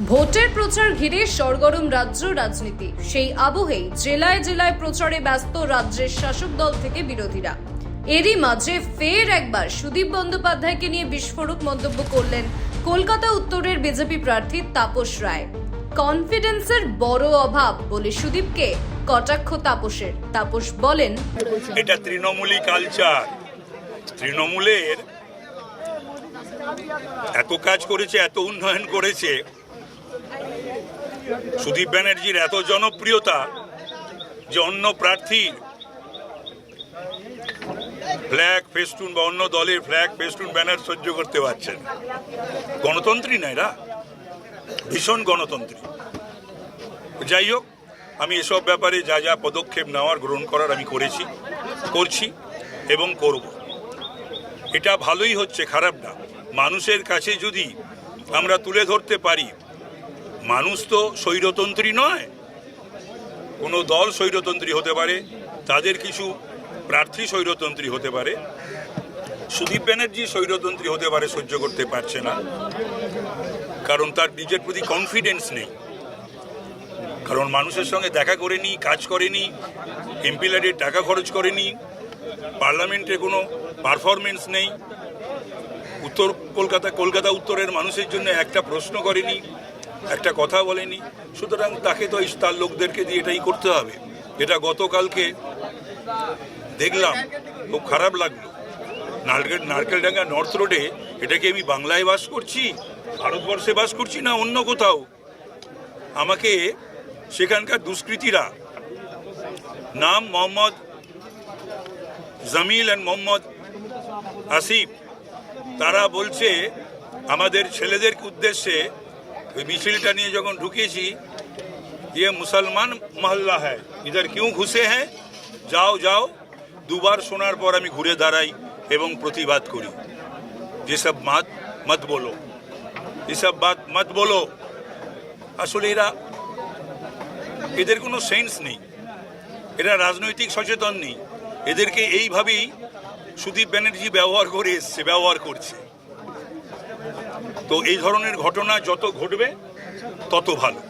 ভোটের প্রচার ঘিরে সরগরম রাজ্য রাজনীতি। সেই আবহেই জেলায় জেলায় প্রচারে ব্যস্ত রাজ্যের শাসক দল থেকে বিরোধীরা। এরই মাঝে ফের একবার সুদীপ বন্দ্যোপাধ্যায়কে নিয়ে বিস্ফোরক মন্তব্য করলেন কলকাতা উত্তরের বিজেপি প্রার্থী তাপস রায়। কনফিডেন্সের বড় অভাব বলে সুদীপকে কটাক্ষ তাপসের। তাপস বলেন, এটা তৃণমূলী কালচার। তৃণমূলের এত কাজ করেছে, এত উন্নয়ন করেছে সুদীপ ব্যানার্জির এত জনপ্রিয়তা যে অন্য প্রার্থীর ফ্ল্যাগ, ফেস্টুন বা অন্য দলের ফ্ল্যাগ, ফেস্টুন ব্যানার সহ্য করতে পারছেন গণতন্ত্রী না এরা। ভীষণ গণতন্ত্রী। যাই হোক, আমি এসব ব্যাপারে যা যা পদক্ষেপ নেওয়ার, গ্রহণ করার আমি করেছি, করছি এবং করব। এটা ভালোই হচ্ছে, খারাপ না। মানুষের কাছে যদি আমরা তুলে ধরতে পারি মানুষ তো স্বৈরতন্ত্রী নয়। কোনো দল স্বৈরতন্ত্রী হতে পারে, তাদের কিছু প্রার্থী স্বৈরতন্ত্রী হতে পারে। সুদীপ ব্যানার্জি স্বৈরতন্ত্রী হতে পারে সহ্য করতে পারছে না, কারণ তার নিজের প্রতি কনফিডেন্স নেই। কারণ মানুষের সঙ্গে দেখা করেনি, কাজ করেনি এমপি ল্যাডের টাকা খরচ করেনি, পার্লামেন্টে কোনো পারফরমেন্স নেই। উত্তর কলকাতা কলকাতা উত্তরের মানুষের জন্য একটা প্রশ্ন করেনি একটা কথা বলেনি। সুতরাং তাকে তো তার লোকদেরকে দিয়ে এটাই করতে হবে। এটা গতকালকে দেখলাম, খুব খারাপ লাগল। নারকেল, নারকেলডাঙ্গা নর্থ রোডে এটাকে আমি বাংলায় বাস করছি, ভারতবর্ষে বাস করছি না অন্য কোথাও? আমাকে সেখানকার দুষ্কৃতীরা, নাম মোহাম্মদ জামিল অ্যান্ড মোহাম্মদ আসিফ, তারা বলছে, আমাদের ছেলেদের উদ্দেশ্যে ওই মিছিলটা নিয়ে যখন ঢুকেছি ये মুসলমান মহল্লা হ্যায়। ইধার কিউ ঘুষে হ্যাঁ যাও যাও। দুবার শোনার পর আমি ঘুরে দাঁড়াই এবং প্রতিবাদ করি। যেসব মাত মত বলো। এসব বাত মত বলো। আসলে এরা, এদের কোনো সেন্স নেই। এরা রাজনৈতিক সচেতন নেই। এদেরকে এইভাবেই সুদীপ ব্যানার্জি ব্যবহার করে এসছে, ব্যবহার করছে। তো এই ধরনের ঘটনা যত ঘটবে তত ভালো।